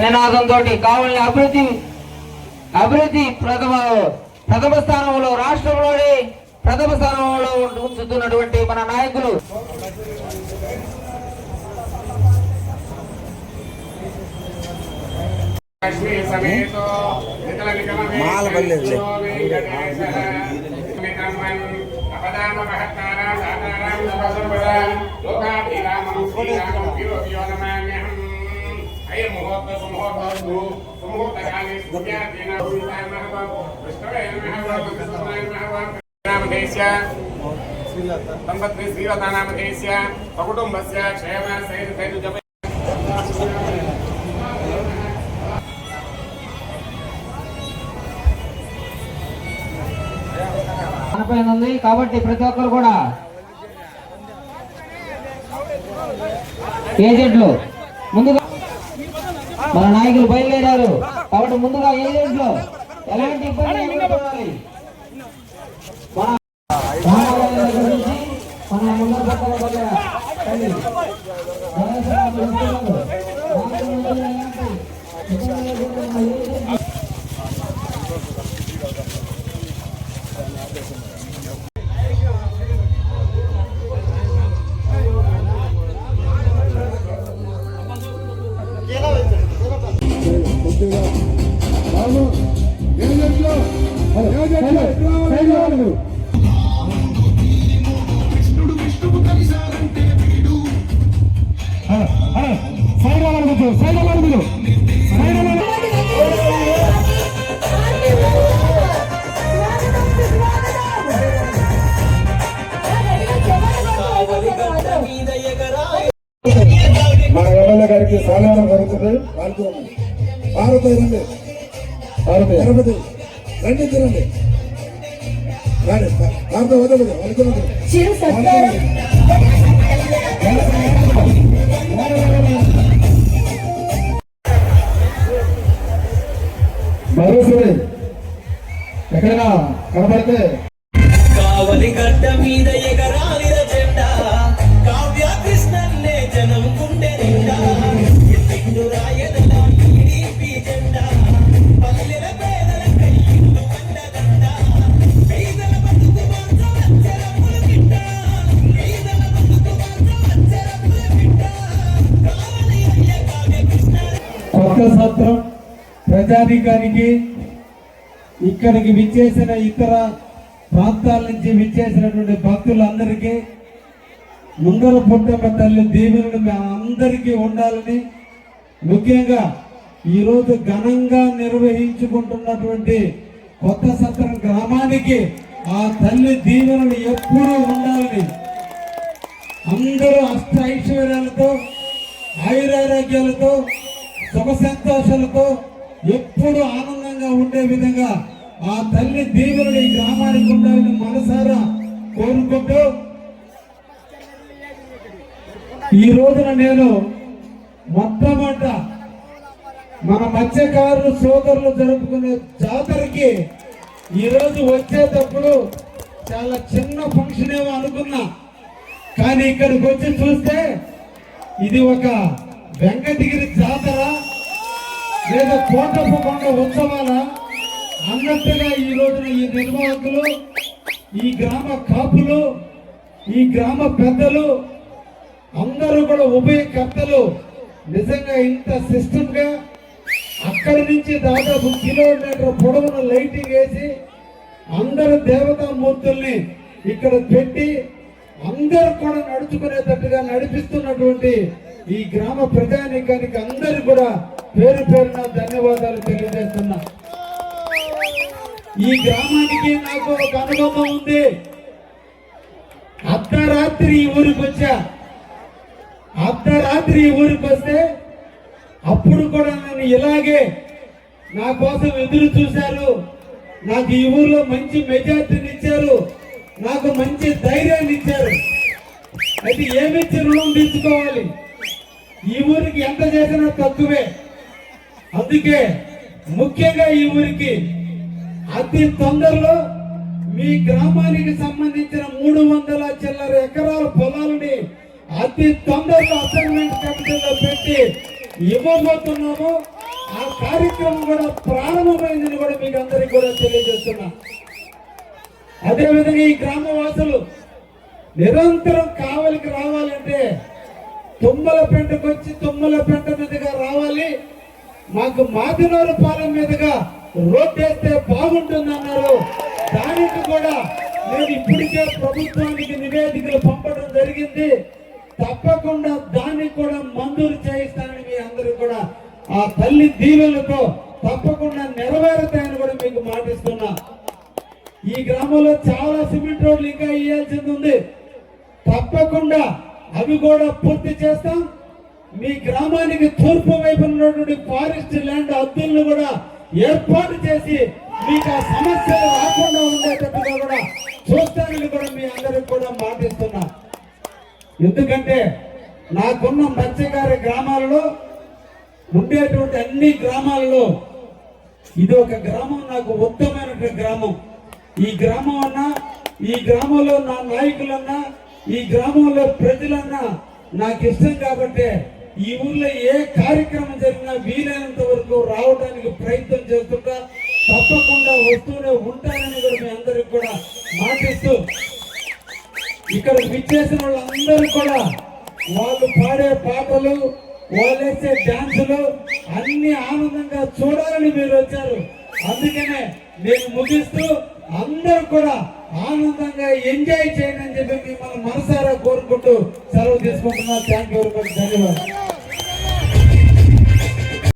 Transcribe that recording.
నినాదంతో కావాలని అభివృద్ధి అభివృద్ధి ప్రథమ ప్రథమ స్థానంలో రాష్ట్రంలోనే ప్రథమ స్థానంలో ఉంచుతున్నటువంటి మన నాయకులు. లోకాభిరామం విరోధియో నమామ్యహం అయం భూమితాయ విష్ణవే నమః సంపత్తి సకుటుంబస్య క్షేమ జప ఉంది కాబట్టి ప్రతి ఒక్కరు కూడా ఏజెంట్లు ముందుగా మన నాయకులు బయలుదేరారు కాబట్టి ముందుగా ఏజెంట్లు ఎలాంటి ఇబ్బంది లేకుండా చూడాలి. మన దగ్గర మన ముందర పక్కన మన మన ఎమ్మెల్యే గారికి సన్మానం జరుగుతుంది. పాల్గొనండి భారత రండి భారత రండి తిరండి రండి. భారత వదలదు అనుకున్నది చిరు సత్కారం ప్రజాధికారికి ఇక్కడికి విచ్చేసిన ఇతర ప్రాంతాల నుంచి విచ్చేసినటువంటి భక్తులందరికీ ముందర పుట్టమ్మ తల్లి దీవెనలు మీ అందరికీ ఉండాలని ముఖ్యంగా ఈరోజు ఘనంగా నిర్వహించుకుంటున్నటువంటి కొత్త సత్రం గ్రామానికి ఆ తల్లి దీవెనలు ఎప్పుడూ ఉండాలని అందరూ అష్ట ఐశ్వర్యాలతో ఆయురారోగ్యాలతో సుఖ సంతోషాలతో ఎప్పుడు ఆనందంగా ఉండే విధంగా ఆ తల్లి దీవులు గ్రామానికి ఉండాలని మనసారా కోరుకుంటూ ఈ రోజున నేను మొట్టమొదట మన మత్స్యకారులు సోదరులు జరుపుకునే జాతరకి ఈరోజు వచ్చేటప్పుడు చాలా చిన్న ఫంక్షన్ ఏమో అనుకున్నా. కానీ ఇక్కడికి వచ్చి చూస్తే ఇది ఒక వెంకటగిరి జాతర. లేదా కోటప్ప కొండ ఉత్సవాల అన్నట్టుగా ఈ రోజున ఈ నిర్వాహకులు ఈ గ్రామ కాపులు ఈ గ్రామ పెద్దలు అందరూ కూడా ఉభయకర్తలు నిజంగా ఇంత సిస్టమ్గా అక్కడి నుంచి దాదాపు కిలోమీటర్ పొడవున లైటింగ్ వేసి అందరు దేవతామూర్తుల్ని ఇక్కడ పెట్టి అందరు కూడా నడుచుకునేటట్టుగా నడిపిస్తున్నటువంటి ఈ గ్రామ ప్రజానీకానికి అందరు కూడా పేరు పేరున ధన్యవాదాలు తెలియజేస్తున్నా. ఈ గ్రామానికి నాకు ఒక అనుభవం ఉంది. అర్ధరాత్రి ఈ ఊరికి వచ్చా. అర్ధరాత్రి ఈ ఊరికి వస్తే అప్పుడు కూడా నన్ను ఇలాగే నా కోసం ఎదురు చూశారు. నాకు ఈ ఊర్లో మంచి మెజార్టీని ఇచ్చారు. నాకు మంచి ధైర్యాన్ని ఇచ్చారు. అయితే ఏమిచ్చి రుణం తీసుకోవాలి ఈ ఊరికి ఎంత చేసినా తక్కువే. అందుకే ముఖ్యంగా ఈ ఊరికి అతి తొందరలో మీ గ్రామానికి సంబంధించిన మూడు వందల చిల్లర ఎకరాల పొలాలని అతి తొందరలో అసైన్మెంట్ కమిటీలో పెట్టి ఇవ్వబోతున్నాము. ఆ కార్యక్రమం కూడా ప్రారంభమైందని కూడా మీకు అందరికీ కూడా తెలియజేస్తున్నా. అదేవిధంగా ఈ గ్రామవాసులు నిరంతరం కావలికి రావాలంటే తుమ్మల పెంటకు వచ్చి తుమ్మల పెంట మీద మాకు మాదినూరు పాలెం మీదుగా రోడ్ వేస్తే బాగుంటుంది అన్నారు దానికి కూడా నేను ఇప్పటికే ప్రభుత్వానికి నివేదికలు పంపడం జరిగింది. తప్పకుండా దానికి కూడా మంజూరు చేయిస్తానని మీ అందరూ కూడా ఆ తల్లి దీవెలతో తప్పకుండా నెరవేరుతాయని కూడా మీకు మాటిస్తున్నా. ఈ గ్రామంలో చాలా సిమెంట్ రోడ్లు ఇంకా వేయాల్సింది ఉంది. తప్పకుండా అవి కూడా పూర్తి చేస్తాం. మీ గ్రామానికి తూర్పు వైపు ఉన్నటువంటి ఫారెస్ట్ ల్యాండ్ అద్దెలను కూడా ఏర్పాటు చేసి మీకు ఆ సమస్యలు రాకుండా ఉండేటట్టుగా కూడా చూస్తానని కూడా మీ అందరికి కూడా మాటిస్తున్నా ఎందుకంటే నాకున్న మత్స్యకార గ్రామాలలో ఉండేటువంటి అన్ని గ్రామాలలో ఇది ఒక గ్రామం నాకు ఉత్తమైనటువంటి గ్రామం. ఈ గ్రామం అన్నా ఈ గ్రామంలో నా నాయకులన్నా ఈ గ్రామంలో ప్రజలన్నా నాకు ఇష్టం కాబట్టి ఈ ఊళ్ళో ఏ కార్యక్రమం జరిగినా వీలైనంత వరకు రావడానికి ప్రయత్నం చేస్తుంటా తప్పకుండా వస్తూనే ఉంటానని కూడా మీ అందరికి కూడా మాటిస్తూ ఇక్కడ విచ్చేసిన వాళ్ళందరూ కూడా వాళ్ళు పాడే పాటలు వాళ్ళేసే డాన్సులు అన్ని ఆనందంగా చూడాలని మీరు వచ్చారు. అందుకనే నేను ముగిస్తూ అందరూ కూడా ఆనందంగా ఎంజాయ్ చేయండి అని చెప్పి మిమ్మల్ని మనసారా కోరుకుంటూ సెలవు తీసుకుంటున్నా. థ్యాంక్ యూ వెరీ మచ్ ధన్యవాదాలు.